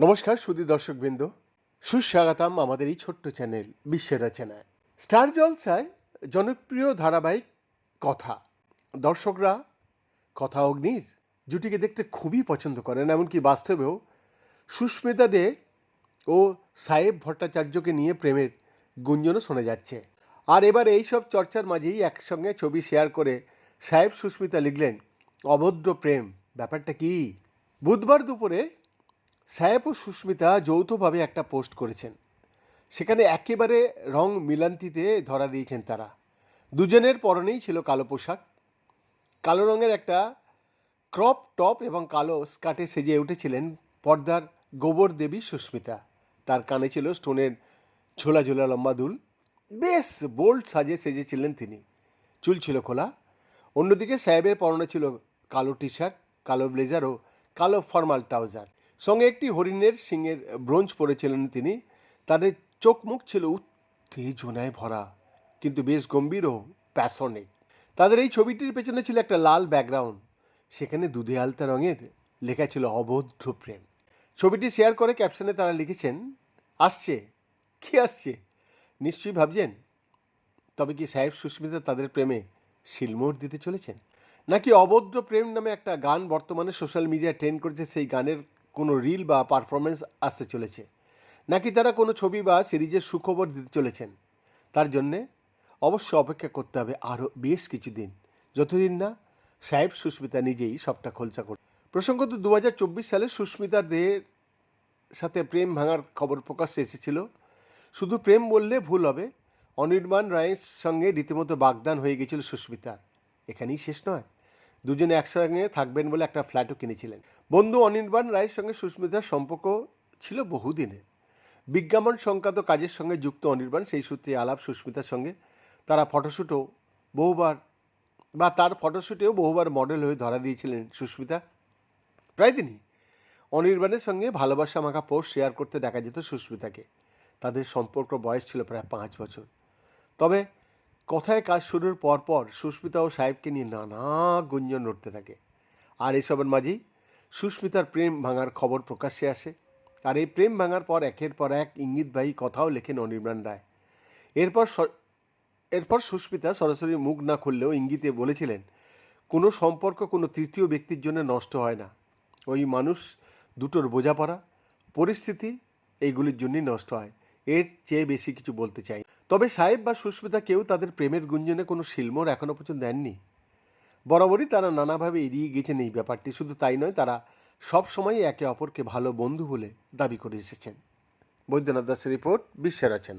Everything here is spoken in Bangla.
নমস্কার সুদী দর্শকবৃন্দ। সুস্বাগতম আমাদের এই ছোট্ট চ্যানেল বিশ্বের রচনায়। স্টার জলসায় জনপ্রিয় ধারাবাহিক কথা। দর্শকরা কথা অগ্নির জুটিকে দেখতে খুবই পছন্দ করেন, এমনকি বাস্তবেও সুস্মিতা দে ও সাহেব ভট্টাচার্যকে নিয়ে প্রেমের গুঞ্জনও শোনা যাচ্ছে। আর এবার এই সব চর্চার মাঝেই একসঙ্গে ছবি শেয়ার করে সাহেব সুস্মিতা লিখলেন, অভদ্র প্রেম, ব্যাপারটা কি? বুধবার দুপুরে সাহেব ও সুস্মিতা যৌথভাবে একটা পোস্ট করেছেন। সেখানে একেবারে রং মিলান্তিতে ধরা দিয়েছেন তারা। দুজনের পরনেই ছিল কালো পোশাক। কালো রঙের একটা ক্রপ টপ এবং কালো স্কার্টে সেজে উঠেছিলেন পর্দার গোবর দেবী সুস্মিতা। তার কানে ছিল স্টোনের ঝোলা ঝোলা লম্বা দুল। বেশ বোল্ড সাজে সেজেছিলেন তিনি। চুল ছিল খোলা। অন্যদিকে সাহেবের পরনে ছিল কালো টি শার্ট কালো ব্লেজার ও কালো ফর্মাল ট্রাউজার। সঙ্গে একটি হরিণের সিংয়ের ব্রোঞ্জ পরেছিলেন তিনি। তাদের চোখ মুখ ছিল উত্তেজনায় ভরা, কিন্তু বেশ গম্ভীর ও প্যাশনেট তাদের এই ছবিটির পেছনে ছিল একটা লাল ব্যাকগ্রাউন্ড। সেখানে দুধে আলতা রঙের লেখা ছিল অবদ্ধ প্রেম। ছবিটি শেয়ার করে ক্যাপশনে তারা লিখেছেন, আসছে, কি আসছে? নিশ্চয়ই ভাবছেন, তবে কি সাহেব সুস্মিতা তাদের প্রেমে শিলমোহর দিতে চলেছেন? নাকি অবদ্ধ প্রেম নামে একটা গান বর্তমানে সোশ্যাল মিডিয়া ট্রেন্ড করেছে, সেই গানের কোনো রিল বা পারফরমেন্স আসতে চলেছে? নাকি তারা কোনো ছবি বা সিরিজের সুখবর দিতে চলেছেন? তার জন্যে অবশ্য অপেক্ষা করতে হবে আরও বেশ কিছুদিন। যতদিন না সাহেব সুস্মিতা নিজেই সবটা খোলসা করে প্রসঙ্গত দু হাজার চব্বিশ সালে সুস্মিতার দেহের সাথে প্রেম ভাঙার খবর প্রকাশ্যে এসেছিল। শুধু প্রেম বললে ভুল হবে অনির্বাণ রায়ের সঙ্গে রীতিমতো বাগদান হয়ে গেছিল সুস্মিতার এখানেই শেষ নয়। দুজনে একসঙ্গে থাকবেন বলে একটা ফ্ল্যাটও কিনেছিলেন। বন্ধু অনির্বাণ রায়ের সঙ্গে সুস্মিতার সম্পর্ক ছিল বহুদিনের বিজ্ঞাপন সংক্রান্ত কাজের সঙ্গে যুক্ত অনির্বাণ সেই সূত্রে আলাপ সুস্মিতার সঙ্গে। তারা ফটোশ্যুটও বহুবার বা তার ফটোশ্যুটেও বহুবার মডেল হয়ে ধরা দিয়েছিলেন সুস্মিতা। প্রায় দিনই অনির্বাণের সঙ্গে ভালোবাসা মাখা পোস্ট শেয়ার করতে দেখা যেত সুস্মিতাকে। তাদের সম্পর্ক বয়স ছিল প্রায় পাঁচ বছর। তবে কথায় কাজ শুরুর পর পর সুস্মিতা ও সাহেবকে নিয়ে নানা গুঞ্জন উঠতে থাকে। আর এসবের মাঝেই সুস্মিতার প্রেম ভাঙার খবর প্রকাশ্যে আসে। আর এই প্রেম ভাঙার পর একের পর এক ইঙ্গিতবাহী কথাও লেখেন অনির্বাণ রায়। এরপর এরপর সুস্মিতা সরাসরি মুখ না খুললেও ইঙ্গিতে বলেছিলেন, কোনো সম্পর্ক কোনো তৃতীয় ব্যক্তির জন্য নষ্ট হয় না। ওই মানুষ, দুটোর বোঝাপড়া, পরিস্থিতি, এইগুলির জন্যই নষ্ট হয়। এর চেয়ে বেশি কিছু বলতে চাই। তবে সাহেব বা সুস্মিতা কেউ তাদের প্রেমের গুঞ্জনে কোনো শিলমোর এখনও পর্যন্ত দেননি। বরাবরই তারা নানাভাবে এড়িয়ে গেছেন এই ব্যাপারটি। শুধু তাই নয়, তারা সব সময় একে অপরকে ভালো বন্ধু বলে দাবি করে এসেছেন। বৈদ্যনাথ দাসের রিপোর্ট, বিশ্বের রচনা।